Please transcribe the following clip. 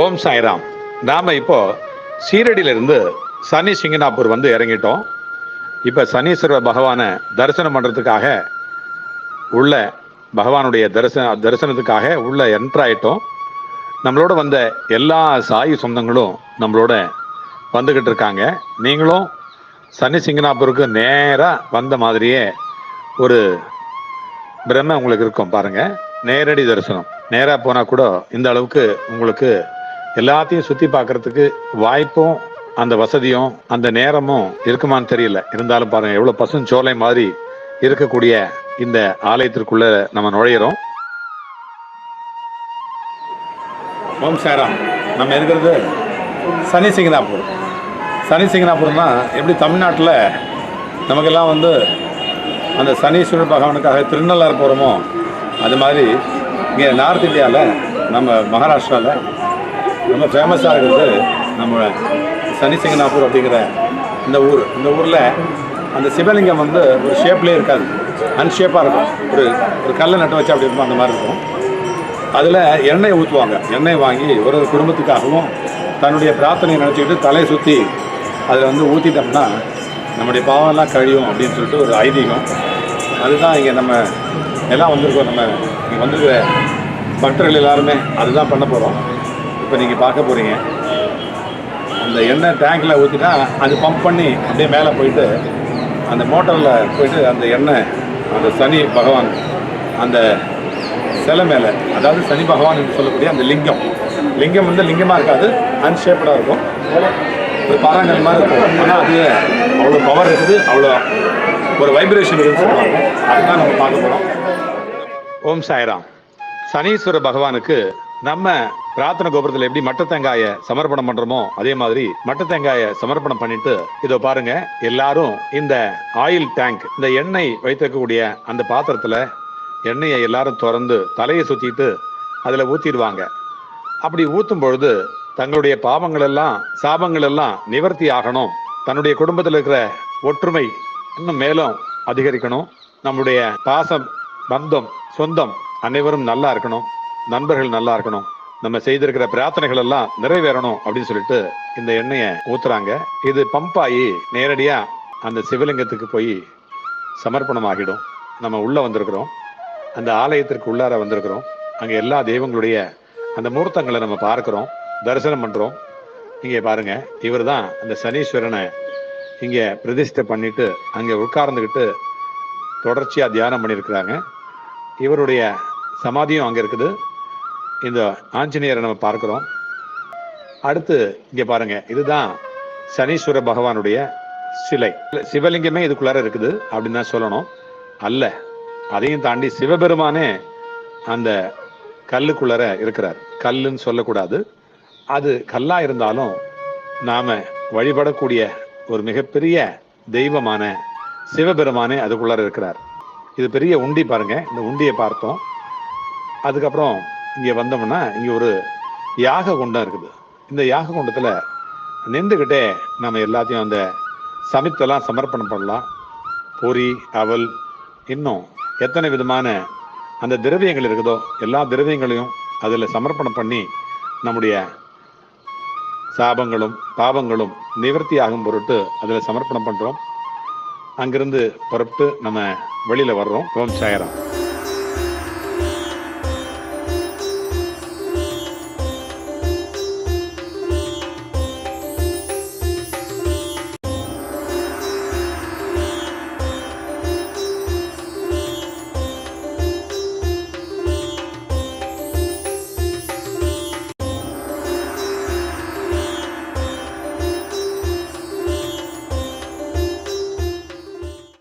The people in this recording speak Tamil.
ஓம் சாய்ராம். நாம் இப்போ சீரடியிலிருந்து சனி சிங்கனாப்பூர் வந்து இறங்கிட்டோம். இப்போ சனீஸ்வர பகவானை தரிசனம் பண்ணுறதுக்காக உள்ள பகவானுடைய தரிசன தரிசனத்துக்காக உள்ள என்ட்ராயிட்டோம் நம்மளோட வந்த எல்லா சாயி சொந்தங்களும் நம்மளோட வந்துக்கிட்டு இருக்காங்க. நீங்களும் சனி சிங்கனாப்பூருக்கு நேராக வந்த மாதிரியே ஒரு பிரம்மை உங்களுக்கு இருக்கும் பாருங்கள் நேரடி தரிசனம். நேராக போனால் கூட இந்த அளவுக்கு உங்களுக்கு எல்லாத்தையும் சுற்றி பார்க்கறதுக்கு வாய்ப்பும் அந்த வசதியும் அந்த நேரமும் இருக்குமான்னு தெரியல. இருந்தாலும் பாருங்க எவ்வளோ பசுஞ்சோலை மாதிரி இருக்கக்கூடிய இந்த ஆலயத்திற்குள்ள நம்ம நுழையிறோம். ஓம் சாராம் நம்ம இருக்கிறது சனி சிங்கனாப்பூர் சனி சிங்கனாப்பூர்னா எப்படி தமிழ்நாட்டில் நமக்கெல்லாம் வந்து அந்த சனீஸ்வரர் பகவானுக்காக திருநள்ளாறு போகிறோமோ அது மாதிரி இங்கே நார்த் இந்தியாவில் நம்ம மகாராஷ்டிராவில் ரொம்ப ஃபேமஸாக இருக்கிறது நம்ம சனிசிங்கனாப்பூர் அப்படிங்கிற இந்த ஊர். இந்த ஊரில் அந்த சிவலிங்கம் வந்து ஒரு ஷேப்லேயே இருக்காது. அன்ஷேப்பாக இருக்கும். ஒரு ஒரு கல்லை நட்டு வச்சு அப்படி இருக்கும் அந்த மாதிரி இருக்கும். அதில் எண்ணெய் ஊற்றுவாங்க எண்ணெய் வாங்கி ஒரு ஒரு குடும்பத்துக்காகவும் தன்னுடைய பிரார்த்தனையை நினச்சிக்கிட்டு தலையை சுற்றி அதில் வந்து ஊற்றிட்டோம்னா நம்முடைய பாவம்லாம் கழியும் அப்படின்னு சொல்லிட்டு ஒரு ஐதீகம். அதுதான் இங்கே நம்ம எல்லாம் வந்திருக்கோம். நம்ம இங்கே வந்திருக்கிற பக்தர்கள் எல்லாருமே அதுதான் பண்ண போகிறோம் இப்போ நீங்கள் பார்க்க போகிறீங்க அந்த எண்ணெய் டேங்கில் ஊற்றினா அது பம்ப் பண்ணி அப்படியே மேலே போயிட்டு அந்த மோட்டரில் போயிட்டு அந்த எண்ணெய் அந்த சனி பகவான் அந்த சிலை மேலே அதாவது சனி பகவான் என்று சொல்லக்கூடிய அந்த லிங்கம். லிங்கம் வந்து லிங்கமாக இருக்காது அன்ஷேப்டாக இருக்கும். ஒரு பாறாங்கல் மாதிரி இருக்கும். ஆனால் அது அவ்வளோ பவர் இருக்குது அவ்வளோ ஒரு வைப்ரேஷன் இருக்குன்னு சொல்லுவாங்க. அதுதான் நம்ம பார்க்க போகிறோம் ஓம் சாய்ராம். சனீஸ்வர பகவானுக்கு நம்ம பிரார்த்தனை கோபுரத்தில் எப்படி மட்ட தேங்காயை சமர்ப்பணம் பண்றோமோ அதே மாதிரி மட்ட தேங்காயை சமர்ப்பணம் பண்ணிட்டு இதோ பாருங்க எல்லாரும் இந்த ஆயில் டேங்க் இந்த எண்ணெய் வைத்திருக்கக்கூடிய அந்த பாத்திரத்துல எண்ணெயை எல்லாரும் திறந்து தலையை சுத்திட்டு அதுல ஊத்திடுவாங்க. அப்படி ஊத்தும் பொழுது தங்களுடைய பாவங்கள் எல்லாம் சாபங்கள் எல்லாம் நிவர்த்தி ஆகணும். தன்னுடைய குடும்பத்தில் இருக்கிற ஒற்றுமை இன்னும் மேலும் அதிகரிக்கணும். நம்முடைய பாசம் பந்தம் சொந்தம் அனைவரும் நல்லா இருக்கணும். நண்பர்கள் நல்லா இருக்கணும். நம்ம செய்திருக்கிற பிரார்த்தனைகள் எல்லாம் நிறைவேறணும் அப்படின்னு சொல்லிட்டு இந்த எண்ணெயை ஊத்துறாங்க. இது பம்ப் ஆகி நேரடியா அந்த சிவலிங்கத்துக்கு போய் சமர்ப்பணம் ஆகிடும் நம்ம உள்ள வந்திருக்கிறோம். அந்த ஆலயத்திற்கு உள்ளார வந்திருக்கிறோம். அங்க எல்லா தெய்வங்களுடைய அந்த மூர்த்தங்களை நம்ம பார்க்கிறோம். தரிசனம் பண்றோம். இங்க பாருங்க இவர் தான் அந்த சனீஸ்வரனை இங்க பிரதிஷ்டை பண்ணிட்டு அங்க உட்கார்ந்துக்கிட்டு தொடர்ச்சியா தியானம் பண்ணியிருக்கிறாங்க. இவருடைய சமாதியும் அங்க இருக்குது. இந்த ஆஞ்சநேயரை நம்ம பார்க்குறோம். அடுத்து இங்கே பாருங்க இதுதான் சனீஸ்வர பகவானுடைய சிலை. சிவலிங்கமே இதுக்குள்ளார இருக்குது அப்படின்னு தான் சொல்லணும். அல்ல அதையும் தாண்டி சிவபெருமானே அந்த கல்லுக்குள்ளார இருக்கிறார். கல்லுன்னு சொல்லக்கூடாது. அது கல்லா இருந்தாலும் நாம் வழிபடக்கூடிய ஒரு மிகப்பெரிய தெய்வமான சிவபெருமானே அதுக்குள்ளார இருக்கிறார். இது பெரிய உண்டி பாருங்க இந்த உண்டியை பார்த்தோம். அதுக்கப்புறம் இங்கே வந்தோம்னா இங்கே ஒரு யாக குண்டம் இருக்குது. இந்த யாக குண்டத்தில் நின்றுக்கிட்டே நம்ம எல்லாத்தையும் அந்த சமைத்தெல்லாம் சமர்ப்பணம் பண்ணலாம். பொரி அவல் இன்னும் எத்தனை விதமான அந்த திரவியங்கள் இருக்குதோ எல்லா திரவியங்களையும் அதில் சமர்ப்பணம் பண்ணி நம்முடைய சாபங்களும் பாபங்களும் நிவர்த்தி ஆகும் பொருட்டு அதில் சமர்ப்பணம் பண்ணுறோம் அங்கிருந்து புறப்பட்டு நம்ம வெளியில் வர்றோம். ஓம் சாயராம்.